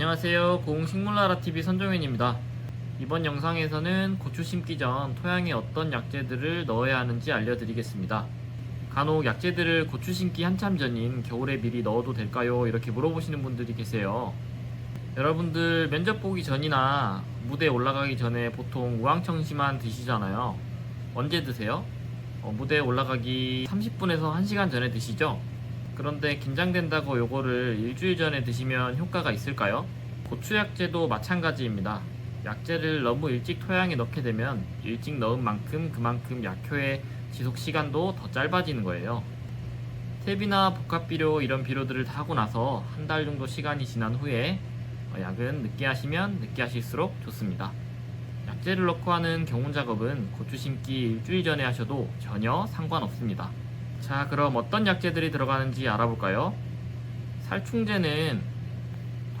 안녕하세요. 고흥식물나라TV 선종현입니다. 이번 영상에서는 고추 심기 전 토양에 어떤 약재들을 넣어야 하는지 알려드리겠습니다. 간혹 약재들을 고추 심기 한참 전인 겨울에 미리 넣어도 될까요? 이렇게 물어보시는 분들이 계세요. 여러분들 면접 보기 전이나 무대 올라가기 전에 보통 우황청심만 드시잖아요. 언제 드세요? 어, 무대에 올라가기 30분에서 1시간 전에 드시죠? 그런데 긴장된다고 요거를 일주일 전에 드시면 효과가 있을까요? 고추 약재도 마찬가지입니다. 약재를 너무 일찍 토양에 넣게 되면 일찍 넣은 만큼 그만큼 약효의 지속 시간도 더 짧아지는 거예요. 탭이나 복합비료 이런 비료들을 다 하고 나서 한 달 정도 시간이 지난 후에 어, 약은 늦게 하시면 늦게 하실수록 좋습니다. 약재를 넣고 하는 경운 작업은 고추 심기 일주일 전에 하셔도 전혀 상관없습니다. 자, 그럼 어떤 약재들이 들어가는지 알아볼까요? 살충제는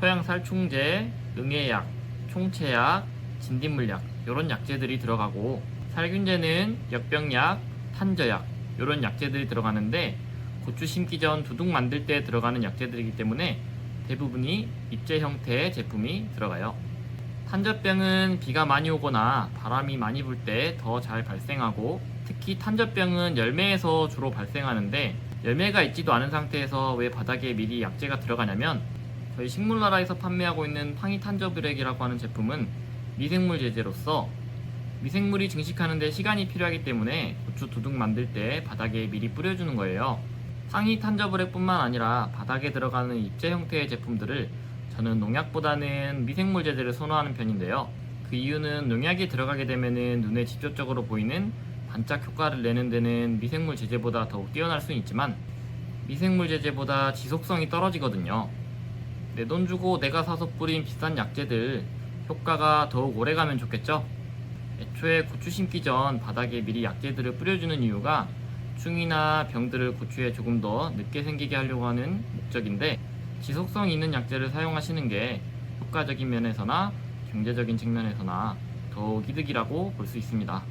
토양 살충제, 응애약, 총체약, 진딧물약 이런 약재들이 들어가고 살균제는 역병약, 탄저약 이런 약재들이 들어가는데 고추 심기 전 두둑 만들 때 들어가는 약재들이기 때문에 대부분이 입제 형태의 제품이 들어가요. 탄저병은 비가 많이 오거나 바람이 많이 불 때 더 잘 발생하고 특히 탄저병은 열매에서 주로 발생하는데 열매가 있지도 않은 상태에서 왜 바닥에 미리 약재가 들어가냐면 저희 식물나라에서 판매하고 있는 팡이 탄저브렉이라고 하는 제품은 미생물 제제로서 미생물이 증식하는데 시간이 필요하기 때문에 고추 두둑 만들 때 바닥에 미리 뿌려주는 거예요. 팡이 탄저브렉뿐만 아니라 바닥에 들어가는 입제 형태의 제품들을 저는 농약보다는 미생물 제제를 선호하는 편인데요. 그 이유는 농약이 들어가게 되면은 눈에 직접적으로 보이는 반짝 효과를 내는 데는 미생물 제제보다 더욱 뛰어날 수는 있지만 미생물 제제보다 지속성이 떨어지거든요. 내 돈 주고 내가 사서 뿌린 비싼 약재들 효과가 더욱 오래 가면 좋겠죠? 애초에 고추 심기 전 바닥에 미리 약재들을 뿌려주는 이유가 충이나 병들을 고추에 조금 더 늦게 생기게 하려고 하는 목적인데 지속성 있는 약재를 사용하시는 게 효과적인 면에서나 경제적인 측면에서나 더욱 이득이라고 볼 수 있습니다.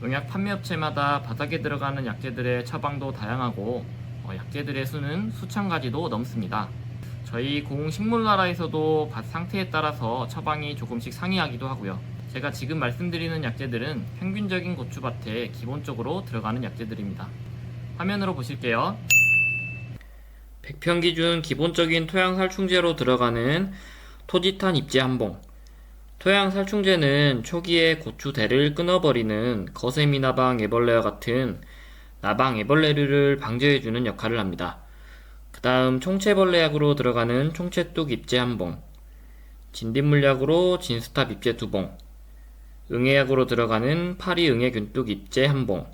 농약 판매업체마다 바닥에 들어가는 약재들의 처방도 다양하고 어, 약재들의 수는 수천 가지도 넘습니다. 저희 공식물나라에서도 밭 상태에 따라서 처방이 조금씩 상이하기도 하고요. 제가 지금 말씀드리는 약재들은 평균적인 고추밭에 기본적으로 들어가는 약재들입니다. 화면으로 보실게요. 100평 기준 기본적인 토양 살충제로 들어가는 토지탄 입제 한봉. 토양 살충제는 초기에 고추 대를 끊어버리는 거세미 나방 애벌레와 같은 나방 애벌레류를 방지해주는 역할을 합니다. 그 다음 총체벌레약으로 들어가는 총체뚝 입제 한 봉. 진딧물약으로 진스탑 입제 두 봉. 응애약으로 들어가는 파리 응애균뚝 입제 한 봉.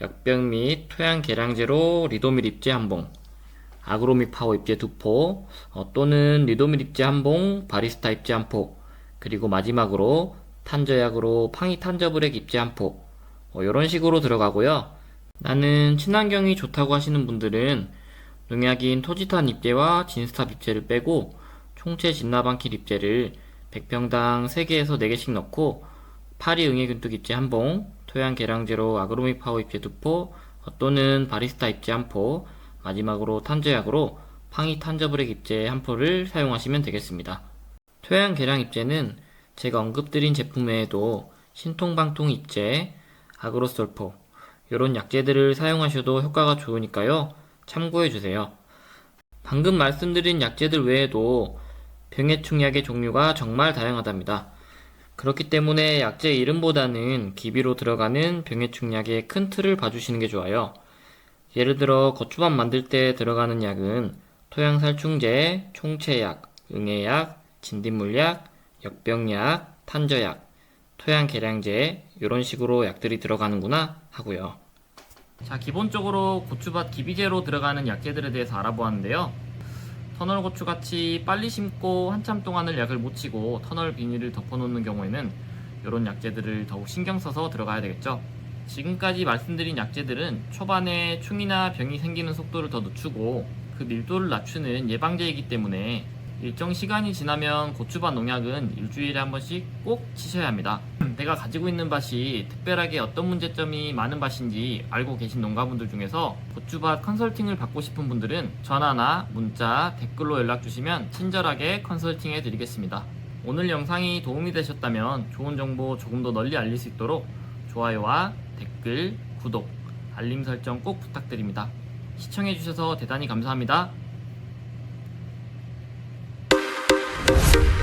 약병 및 토양 계량제로 리도밀 입제 한 봉. 아그로믹 파워 입제 두 포, 어, 또는 리도밀 입제 한 봉, 바리스타 입제 한 포, 그리고 마지막으로 탄저약으로 팡이 탄저브렉 입제 한 포, 어, 이런 식으로 들어가고요. 나는 친환경이 좋다고 하시는 분들은 농약인 토지탄 입제와 진스탑 입제를 빼고 총체 진나방킬 입제를 100평당 3개에서 4개씩 넣고 파리 응애균뚝 입제 한 봉, 토양 계량제로 아그로믹 파워 입제 두 포, 어, 또는 바리스타 입제 한 포, 마지막으로 탄저약으로 팡이 탄저브렉 입제 한 포를 사용하시면 되겠습니다. 토양 계량 입제는 제가 언급드린 제품 외에도 신통방통 입제, 아그로솔포 이런 약재들을 사용하셔도 효과가 좋으니까요. 참고해 주세요. 방금 말씀드린 약재들 외에도 병해충약의 종류가 정말 다양하답니다. 그렇기 때문에 약재 이름보다는 기비로 들어가는 병해충약의 큰 틀을 봐주시는 게 좋아요. 예를 들어 고추밥 만들 때 들어가는 약은 토양 살충제, 총체약, 응애약, 진딧물약, 역병약, 탄저약, 토양 계량제 이런 식으로 약들이 들어가는구나 하고요. 자, 기본적으로 고추밭 기비제로 들어가는 약재들에 대해서 알아보았는데요. 터널 고추 같이 빨리 심고 한참 동안을 약을 못 치고 터널 비닐을 덮어놓는 경우에는 이런 약재들을 더욱 신경 써서 들어가야 되겠죠. 지금까지 말씀드린 약재들은 초반에 충이나 병이 생기는 속도를 더 늦추고 그 밀도를 낮추는 예방제이기 때문에 일정 시간이 지나면 고추밭 농약은 일주일에 한 번씩 꼭 치셔야 합니다. 제가 가지고 있는 밭이 특별하게 어떤 문제점이 많은 밭인지 알고 계신 농가분들 중에서 고추밭 컨설팅을 받고 싶은 분들은 전화나 문자, 댓글로 연락 주시면 친절하게 컨설팅 해 드리겠습니다. 오늘 영상이 도움이 되셨다면 좋은 정보 조금 더 널리 알릴 수 있도록 좋아요와 댓글, 구독, 알림 설정 꼭 부탁드립니다. 시청해주셔서 대단히 감사합니다. Thank you.